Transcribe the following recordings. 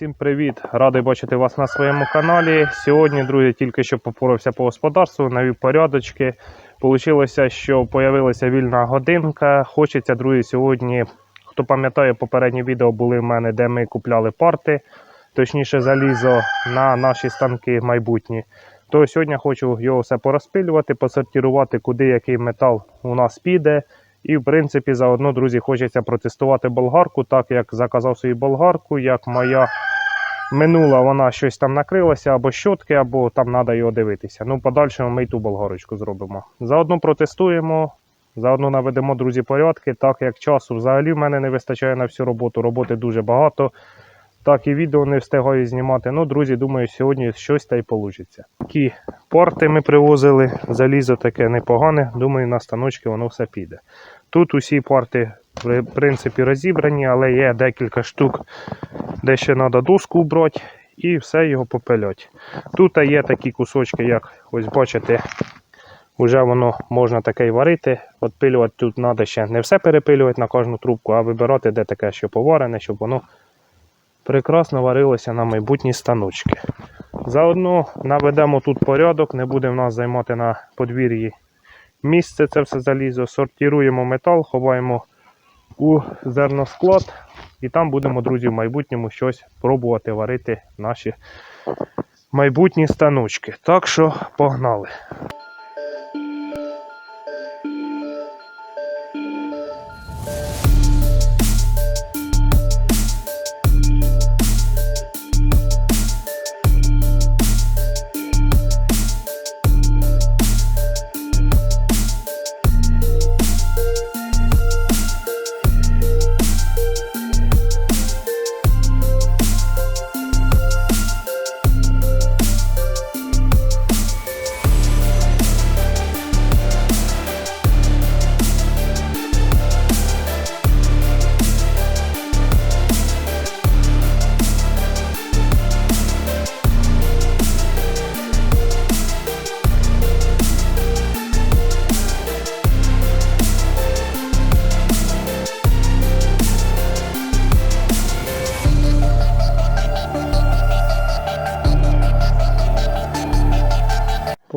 Всім привіт! Радий бачити вас на своєму каналі. Сьогодні, друзі, тільки що попорався по господарству, навів порядочки. Получилося, що з'явилася вільна годинка. Хочеться, друзі, сьогодні, хто пам'ятає, попередні відео були в мене, де ми купляли парти, точніше залізо на наші станки майбутні. То сьогодні хочу його все порозпилювати, посортувати, куди який метал у нас піде. І, в принципі, заодно, друзі, хочеться протестувати болгарку, так як заказав свою болгарку, як моя минула, вона щось там накрилася, або щотки, або там треба його дивитися. Ну, подальшому ми й ту болгарочку зробимо. Заодно протестуємо, заодно наведемо, друзі, порядки, так як часу взагалі в мене не вистачає на всю роботу. Роботи дуже багато. Так і відео не встигаю знімати. Ну, друзі, думаю, сьогодні щось та й вийде. Такі порти ми привозили, залізо таке непогане. Думаю, на станочки воно все піде. Тут усі порти, в принципі, розібрані, але є декілька штук, де ще треба доску брати і все його попилять. Тут є такі кусочки, як ось бачите, вже воно можна таке й варити. Отпилювати тут треба ще не все перепилювати на кожну трубку, а вибирати, де таке, що поварене, щоб воно прекрасно варилося на майбутні станочки. Заодно наведемо тут порядок, не буде в нас займати на подвір'ї місце це все залізо, сортуємо метал, ховаємо у зерносклад і там будемо, друзі, в майбутньому щось пробувати варити наші майбутні станочки. Так що погнали.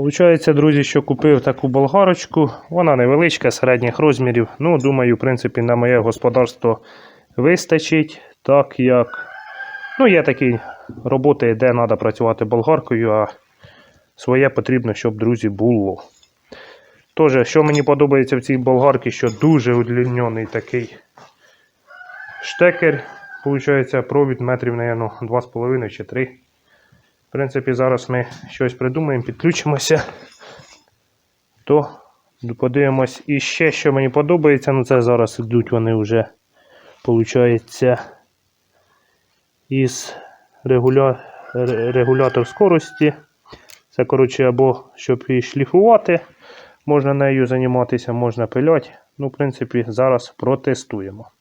Получається, друзі, що купив таку болгарочку. Вона невеличка, середніх розмірів. Ну, думаю, в принципі, на моє господарство вистачить. Так як ну, є такі роботи, де треба працювати болгаркою, а своє потрібно, щоб друзі було. Тож, що мені подобається в цій болгарці, що дуже удлінений такий штекер. Получається, провід метрів, наверное, 2,5 чи 3. Принципі, зараз ми щось придумаємо, підключимося, то подивимось. І ще, що мені подобається, ну це зараз йдуть вони вже, виходить, із регуля... регулятор скорості. Це, коротше, або щоб її шліфувати, можна нею займатися, можна пиляти. Ну, в принципі, зараз протестуємо.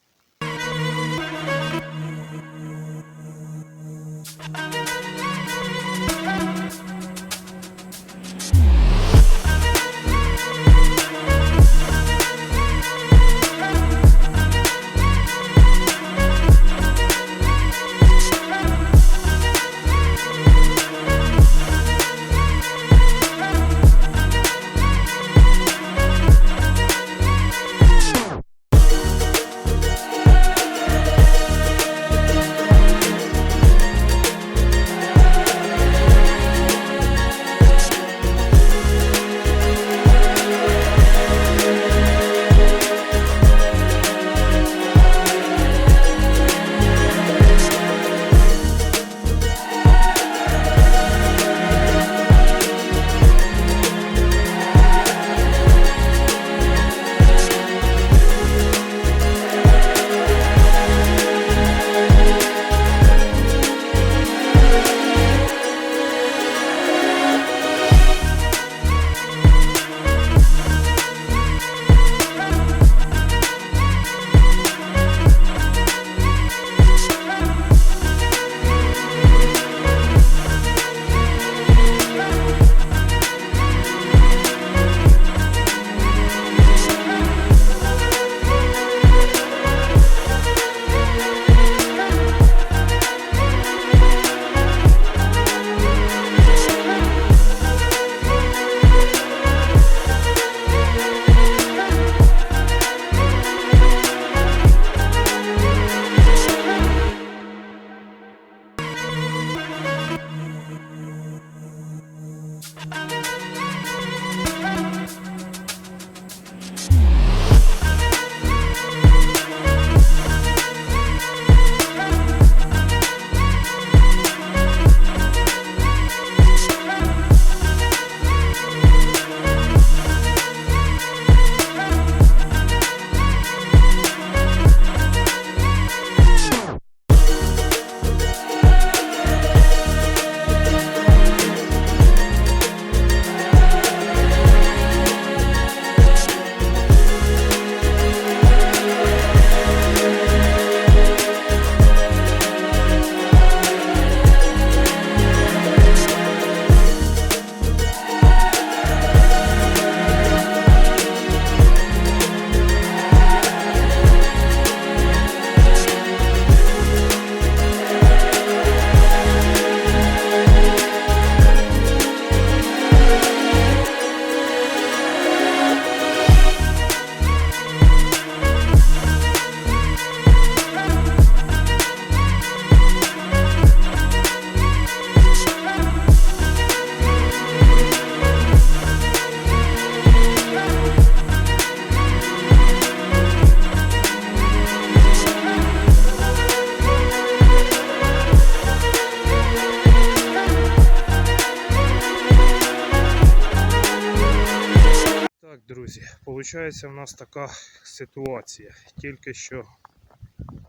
Получається, в нас така ситуація. Тільки що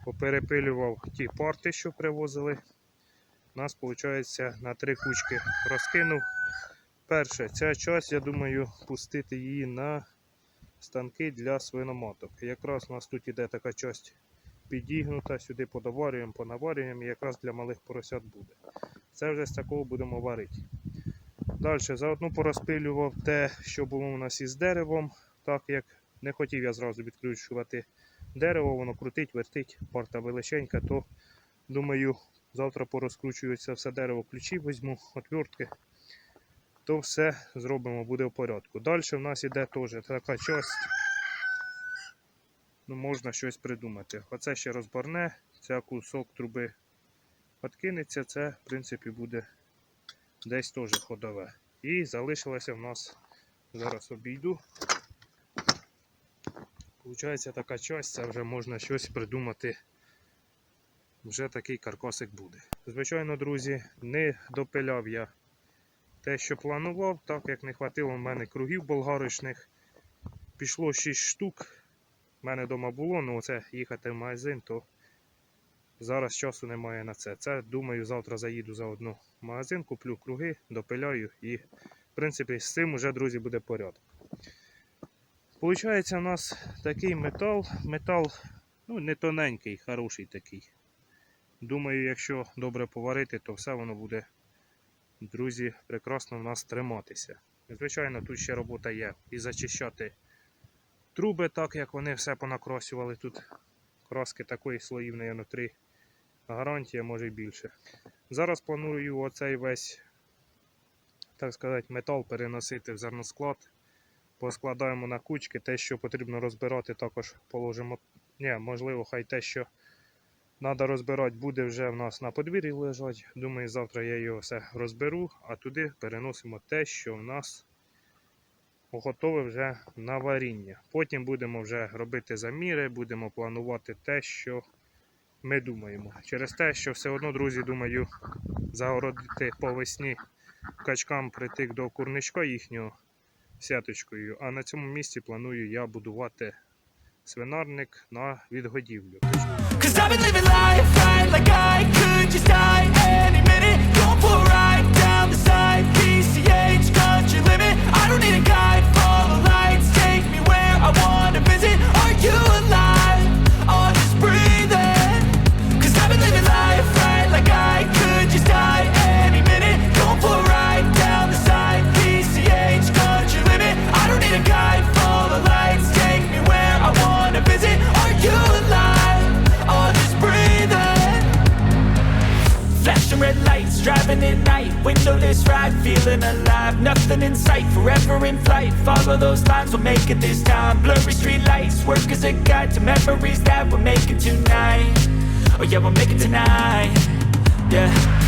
поперепилював ті парти, що привозили. У нас, виходить, на три кучки розкинув. Перше, ця часть, я думаю, пустити її на станки для свиноматок. Якраз у нас тут іде така часть підігнута, сюди подоварюємо, понаварюємо, і якраз для малих поросят буде. Це вже з такого будемо варити. Далі, заодно порозпилював те, що було у нас із деревом, так як не хотів я зразу відключувати дерево, воно крутить, вертить, парта величенька, то думаю, завтра порозкручую це все дерево, ключі візьму, отвертки, то все зробимо, буде в порядку. Далі в нас іде теж така часть. Ну, можна щось придумати. Оце ще розборне, ця кусок труби откинеться, це, в принципі, буде десь теж ходове. І залишилося в нас, зараз обійду. Получається така часть, це вже можна щось придумати. Вже такий каркасик буде. Звичайно, друзі, не допиляв я те, що планував, так як не хватило в мене кругів болгарочних. Пішло 6 штук. У мене вдома було, але це їхати в магазин, то зараз часу немає на це. Це, думаю, завтра заїду заодно в магазин, куплю круги, допиляю і, в принципі, з цим вже, друзі, буде порядок. Получається, у нас такий метал. Метал ну, не тоненький, хороший такий. Думаю, якщо добре поварити, то все воно буде, друзі, прекрасно в нас триматися. Звичайно, тут ще робота є і зачищати труби, так як вони все понакросювали тут. Краски такої слоїв, наверное, три. Гарантія може й більше. Зараз планую оцей весь, так сказати, метал переносити в зерносклад. Поскладаємо на кучки, те, що потрібно розбирати, також положимо. Ні, можливо, хай те, що треба розбирати, буде вже в нас на подвір'ї лежать. Думаю, завтра я його все розберу, а туди переносимо те, що в нас готове вже на варіння. Потім будемо вже робити заміри, будемо планувати те, що ми думаємо. Через те, що все одно, друзі, думаю, загородити по весні качкам притик до курничка їхнього сяточкою. А на цьому місці планую я будувати свинарник на відгодівлю. Forever in flight. Follow those lines, we'll make it this time. Blurry street lights, work as a guide to memories that we're making tonight. Oh yeah, we'll make it tonight. Yeah.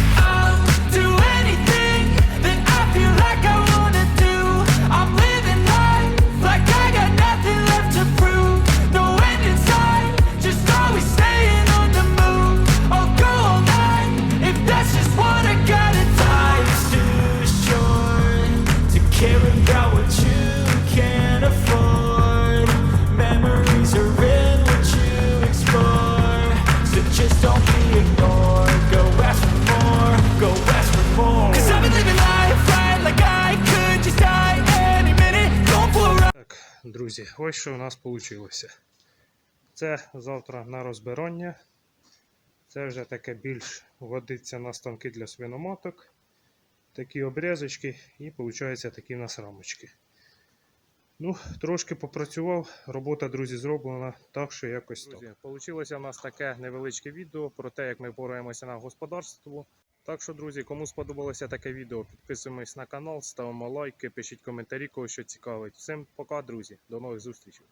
Друзі, ось що у нас вийшло. Це завтра на розбирання. Це вже таке більш годиться на станки для свиноматок. Такі обрізочки і виходить такі в нас рамочки. Ну, трошки попрацював, робота, друзі, зроблена, так що якось так. Получилося в нас таке невеличке відео про те, як ми пораємося на господарство. Так що, друзі, кому сподобалося таке відео, підписуємось на канал, ставимо лайки, пишіть коментарі, кого що цікавить. Всім пока, друзі, до нових зустрічей.